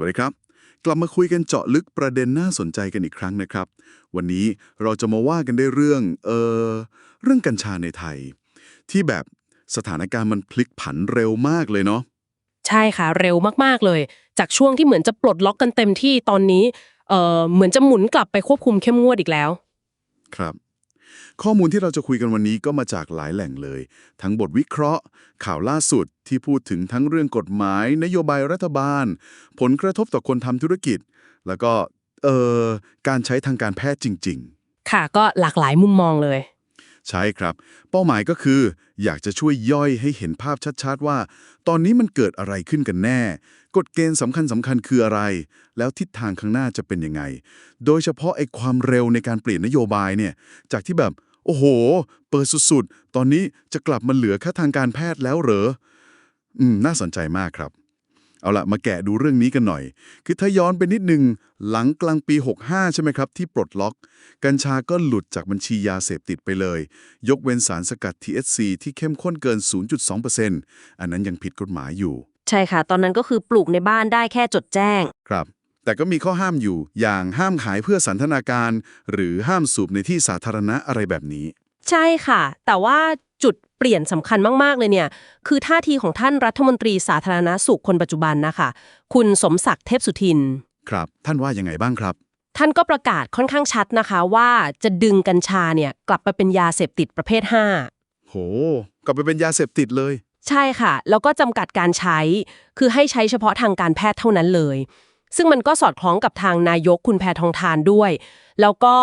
วัสดีครับ กลับมาคุยกันเจาะลึกประเด็นน่าสนใจกันอีกครั้งนะครับ วันนี้เราจะมาว่ากันได้เรื่องเออเรื่องกัญชาในไทย ที่แบบสถานการณ์มันพลิกผันเร็วมากเลยเนาะใช่ค่ะเร็วมากๆเลย จากช่วงที่เหมือนจะปลดล็อกกันเต็มที่ตอนนี้เอ่อเหมือนจะหมุนกลับไปควบคุมเข้มงวดอีกแล้ว ครับ ข้อมูลที่เราจะคุยกันวันนี้ก็มาจากหลายแหล่งเลย ทั้งบทวิเคราะห์ ข่าวล่าสุดที่พูดถึงทั้งเรื่องกฎหมาย นโยบายรัฐบาล ผลกระทบต่อคนทำธุรกิจ แล้วก็เอ่อการใช้ทางการแพทย์จริง ๆ ค่ะก็หลากหลายมุมมองเลย ใช่ครับ เป้าหมายก็คือ อยากจะช่วยย่อยให้เห็นภาพชัดๆ ว่า ตอนนี้มันเกิดอะไรขึ้นกันแน่ กฎเกณฑ์สำคัญสำคัญคืออะไร แล้วทิศทางข้างหน้าจะเป็นยังไง โดยเฉพาะไอ้ความเร็วในการเปลี่ยนนโยบายเนี่ย จากที่แบบ โอ้โห เปิดสุดๆ ตอนนี้จะกลับมาเหลือแค่ทางการแพทย์แล้วเหรอ อืม น่าสนใจมากครับ เอาละมาแกะดูเรื่องนี้กันหน่อย คือถ้าย้อนไปนิดนึง หลังกลางปี 65 ใช่ไหมครับ ที่ปลดล็อก กัญชาก็หลุดจากบัญชียาเสพติดไปเลย ยกเว้นสารสกัด THC ที่เข้มข้นเกิน 0.2%อันนั้นยังผิดกฎหมายอยู่ ใช่ค่ะ ตอนนั้นก็คือปลูกในบ้านได้แค่จดแจ้ง ครับ แต่ก็มีข้อห้ามอยู่ อย่างห้ามขายเพื่อสันทนาการ หรือห้ามสูบในที่สาธารณะอะไรแบบนี้ ใช่ค่ะ แต่ว่าจุดเปลี่ยนสำคัญมาก ๆ เลยเนี่ย คือท่าทีของท่านรัฐมนตรีสาธารณสุขคนปัจจุบันนะคะ คุณสมศักดิ์เทพสุทิน ครับ ท่านว่ายังไงบ้างครับ ท่านก็ประกาศค่อนข้างชัดนะคะ ว่าจะดึงกัญชาเนี่ยกลับไปเป็นยาเสพติดประเภท 5 โห กลับไปเป็นยาเสพติดเลย ใช่ค่ะ แล้วก็จำกัดการใช้ คือให้ใช้เฉพาะทางการแพทย์เท่านั้นเลย ซึ่งมันก็สอดคล้องกับทางนายกคุณแพทองทานด้วย แล้วก็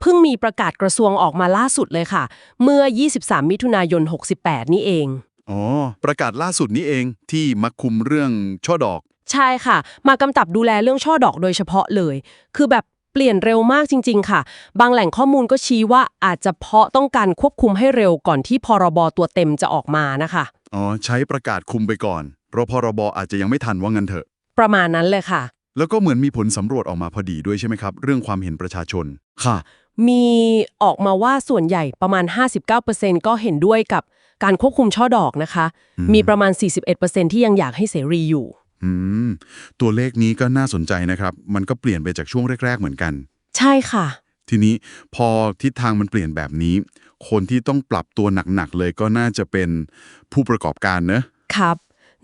เอ่อเพิ่งมีประกาศกระทรวงออกมาล่าสุดเลยค่ะ เมื่อ 23 มิถุนายน 68 นี่เอง อ๋อ ประกาศล่าสุดนี้เองที่มาคุมเรื่องช่อดอก ใช่ค่ะ มากำกับดูแลเรื่องช่อดอกโดยเฉพาะเลย คือแบบเปลี่ยนเร็วมากจริง ๆ ค่ะ บางแหล่งข้อมูลก็ชี้ว่าอาจจะเพราะต้องการควบคุมให้เร็วก่อนที่พรบตัวเต็มจะออกมานะคะ อ๋อ ใช้ประกาศคุมไปก่อนเพราะพรบอาจจะยังไม่ทันว่างั้นเถอะ ประมาณนั้นเลยค่ะ แล้วก็เหมือนมีผลสำรวจออกมาพอดีด้วยใช่ไหมครับ เรื่องความเห็นประชาชน ค่ะ มีออกมาว่าส่วนใหญ่ประมาณ 59%ก็เห็นด้วยกับการควบคุมช่อดอกนะคะอืมมีประมาณ 41%ที่ยังอยากให้เสรีอยู่อืมตัวเลขนี้ก็น่าสนใจนะครับ มันก็เปลี่ยนไปจากช่วงแรก ๆ เหมือนกัน ใช่ค่ะ ทีนี้พอทิศทางมันเปลี่ยนแบบนี้ คนที่ต้องปรับตัวหนัก ๆ เลยก็น่าจะเป็นผู้ประกอบการเนอะครับ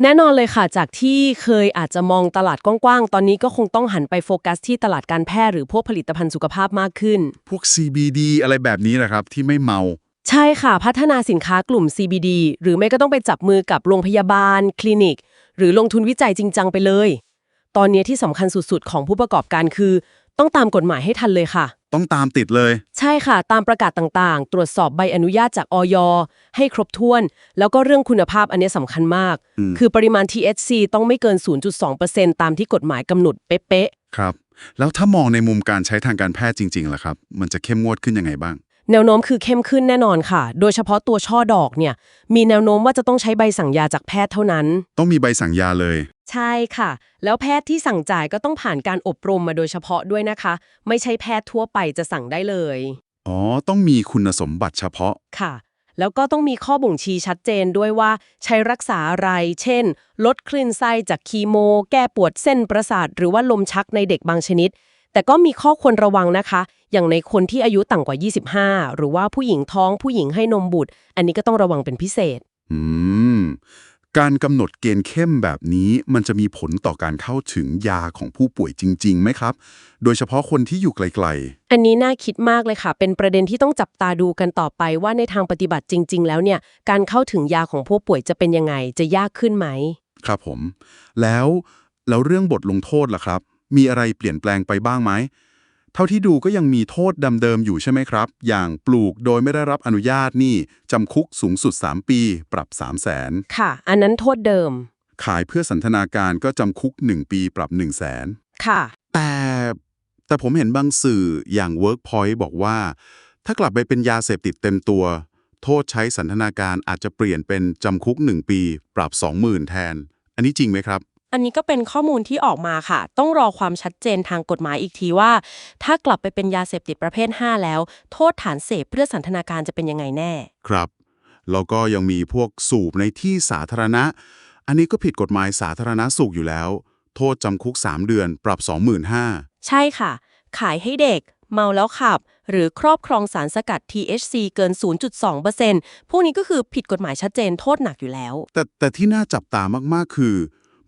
แน่นอนเลยค่ะ จากที่เคยอาจจะมองตลาดกว้างๆ ตอนนี้ก็คงต้องหันไปโฟกัสที่ตลาดการแพทย์หรือพวกผลิตภัณฑ์สุขภาพมากขึ้น พวก CBD อะไรแบบนี้นะครับที่ไม่เมา ใช่ค่ะ พัฒนาสินค้ากลุ่ม CBD หรือไม่ก็ต้องไปจับมือกับโรงพยาบาล คลินิก หรือลงทุนวิจัยจริงจังไปเลย ตอนนี้ที่สำคัญสุดๆ ของผู้ประกอบการคือ ต้องตามกฎหมายให้ทันเลยค่ะ ต้องตามติดเลย ใช่ค่ะ ตามประกาศต่างๆ ตรวจสอบใบอนุญาตจากออยให้ครบถ้วน แล้วก็เรื่องคุณภาพอันนี้สำคัญมาก อืม คือปริมาณ THC ต้องไม่เกิน 0.2%ตามที่กฎหมายกำหนดเป๊ะครับ แล้วถ้ามองในมุมการใช้ทางการแพทย์จริงๆล่ะครับ มันจะเข้มงวดขึ้นยังไงบ้างๆ แนวโน้มคือเข้มขึ้นแน่นอนค่ะ โดยเฉพาะตัวช่อดอกเนี่ย มีแนวโน้มว่าจะต้องใช้ใบสั่งยาจากแพทย์เท่านั้น ต้องมีใบสั่งยาเลย ใช่ค่ะ แล้วแพทย์ที่สั่งจ่ายก็ต้องผ่านการอบรมมาโดยเฉพาะด้วยนะคะ ไม่ใช่แพทย์ทั่วไปจะสั่งได้เลย อ๋อ ต้องมีคุณสมบัติเฉพาะ ค่ะ แล้วก็ต้องมีข้อบ่งชี้ชัดเจนด้วยว่า ใช้รักษาอะไร เช่น ลดคลื่นไส้จากคีโม แก้ปวดเส้นประสาท หรือว่าลมชักในเด็กบางชนิด แต่ก็มีข้อควรระวังนะคะ อย่างในคนที่อายุต่ำกว่า 25 หรือว่าผู้หญิงท้องผู้หญิงให้นมบุตร อันนี้ก็ต้องระวังเป็นพิเศษ อืม การกำหนดเกณฑ์เข้มแบบนี้ มันจะมีผลต่อการเข้าถึงยาของผู้ป่วยจริงๆไหมครับ โดยเฉพาะคนที่อยู่ไกลอันนี้น่าคิดมากเลยค่ะ เป็นประเด็นที่ต้องจับตาดูกันต่อไปว่าในทางปฏิบัติจริง ๆ แล้วเนี่ย การเข้าถึงยาของผู้ป่วยจะเป็นยังไง จะยากขึ้นไหม ๆ ครับผม แล้วแล้วเรื่องบทลงโทษล่ะครับ มีอะไรเปลี่ยนแปลงไปบ้างไหม เท่าที่ดูก็ยังมีโทษดำเดิมอยู่ใช่ไหมครับ อย่างปลูกโดยไม่ได้รับอนุญาตนี่จำคุกสูงสุด 3 ปี ปรับ 3 0 0แสนค่ะ อันนั้นโทษเดิม ขายเพื่อสันทนาการก็จำคุก 1 ปีปรับ 1 0 0 0 0แสนค่ะ แต่แต่ผมเห็นบางสื่ออย่าง Workpoint บอกว่า ถ้ากลับไปเป็นยาเสพติดเต็มตัว โทษใช้สันทนาการอาจจะเปลี่ยนเป็นจำคุก 1 ปี ปรับ 20,000 แทน อันนี้จริงไหมครับ อันนี้ก็เป็นข้อมูลที่ออกมาค่ะ ต้องรอความชัดเจนทางกฎหมายอีกทีว่า ถ้ากลับไปเป็นยาเสพติดประเภท 5 แล้ว โทษฐานเสพเพื่อสันทนาการจะเป็นยังไงแน่ ครับ แล้วก็ยังมีพวกสูบในที่สาธารณะ อันนี้ก็ผิดกฎหมายสาธารณสุขอยู่แล้ว โทษจำคุก 3 เดือน ปรับ 25,000ใช่ค่ะ ขายให้เด็ก เมาแล้วขับ หรือครอบครองสารสกัด THC เกิน 0.2%พวกนี้ก็คือผิดกฎหมายชัดเจนโทษหนักอยู่แล้ว แต่แต่ที่น่าจับตามากๆคือ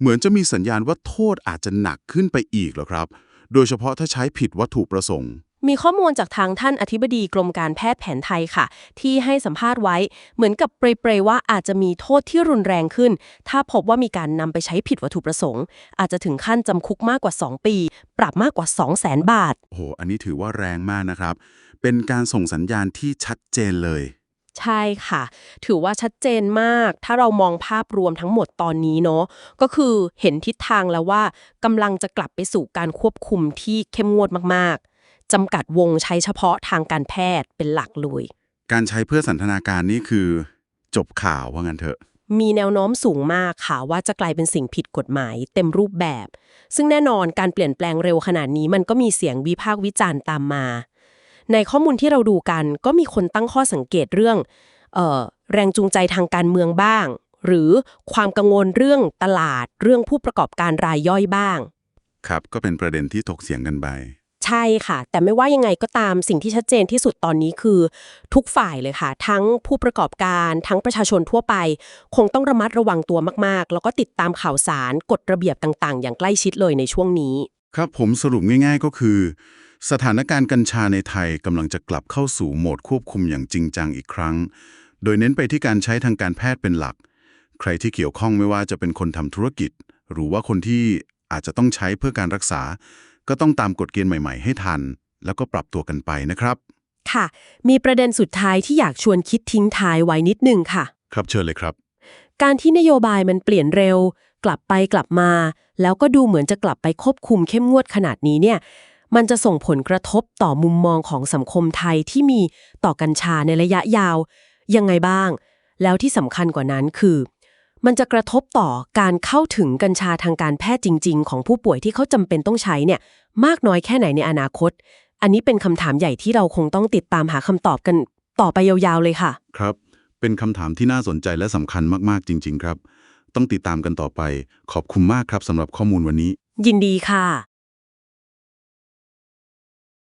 เหมือนจะมีสัญญาณว่าโทษอาจจะหนักขึ้นไปอีกเหรอครับ โดยเฉพาะถ้าใช้ผิดวัตถุประสงค์ มีข้อมูลจากทางท่านอธิบดีกรมการแพทย์แผนไทยค่ะ ที่ให้สัมภาษณ์ไว้ เหมือนกับเปรยๆว่าอาจจะมีโทษที่รุนแรงขึ้น ถ้าพบว่ามีการนำไปใช้ผิดวัตถุประสงค์ อาจจะถึงขั้นจำคุกมากกว่า 2 ปี ปรับมากกว่า 2 0 0 0 0 0บาท โอ้โห อันนี้ถือว่าแรงมากนะครับ เป็นการส่งสัญญาณที่ชัดเจนเลย ใช่ค่ะ ถือว่าชัดเจนมาก ถ้าเรามองภาพรวมทั้งหมดตอนนี้เนาะก็คือเห็นทิศทางแล้วว่ากำลังจะกลับไปสู่การควบคุมที่เข้มงวดมากๆจำกัดวงใช้เฉพาะทางการแพทย์เป็นหลักเลยการใช้เพื่อสันทนาการนี่คือ จบข่าวว่างั้นเถอะ มีแนวโน้มสูงมากค่ะว่าจะกลายเป็นสิ่งผิดกฎหมายเต็มรูปแบบ ซึ่งแน่นอนการเปลี่ยนแปลงเร็วขนาดนี้มันก็มีเสียงวิพากษ์วิจารณ์ตามมา ในข้อมูลที่เราดูกัน ก็มีคนตั้งข้อสังเกตเรื่องเอ่อแรงจูงใจทางการเมืองบ้าง หรือความกังวลเรื่องตลาดเรื่องผู้ประกอบการรายย่อยบ้าง ครับก็เป็นประเด็นที่ถกเถียงกันไปใช่ค่ะ แต่ไม่ว่ายังไงก็ตามสิ่งที่ชัดเจนที่สุดตอนนี้คือ ทุกฝ่ายเลยค่ะ ทั้งผู้ประกอบการทั้งประชาชนทั่วไป คงต้องระมัดระวังตัวมาก ๆ แล้วก็ติดตามข่าวสารกฎระเบียบต่าง ๆ อย่างใกล้ชิดเลยในช่วงนี้ ครับผมสรุปง่าย ๆ ก็คือ สถานการณ์กัญชาในไทยกำลังจะกลับเข้าสู่โหมดควบคุมอย่างจริงจังอีกครั้ง โดยเน้นไปที่การใช้ทางการแพทย์เป็นหลัก ใครที่เกี่ยวข้องไม่ว่าจะเป็นคนทำธุรกิจ หรือว่าคนที่อาจจะต้องใช้เพื่อการรักษา ก็ต้องตามกฎเกณฑ์ใหม่ ๆ ให้ทัน แล้วก็ปรับตัวกันไปนะครับ ค่ะ มีประเด็นสุดท้ายที่อยากชวนคิดทิ้งท้ายไว้นิดนึงค่ะ ครับเชิญเลยครับ การที่นโยบายมันเปลี่ยนเร็ว กลับไปกลับมา แล้วก็ดูเหมือนจะกลับไปควบคุมเข้มงวดขนาดนี้เนี่ย มันจะส่งผลกระทบต่อมุมมองของสังคมไทยที่มีต่อกัญชาในระยะยาว ยังไงบ้าง แล้วที่สำคัญกว่านั้นคือ มันจะกระทบต่อการเข้าถึงกัญชาทางการแพทย์จริง ๆ ของผู้ป่วยที่เขาจำเป็นต้องใช้เนี่ยมากน้อยแค่ไหนในอนาคต อันนี้เป็นคำถามใหญ่ที่เราคงต้องติดตามหาคำตอบกันต่อไปยาวๆเลยค่ะ ครับ เป็นคำถามที่น่าสนใจและสำคัญมากๆจริง ๆ ครับ ต้องติดตามกันต่อไป ขอบคุณมากครับสำหรับข้อมูลวันนี้ ยินดีค่ะ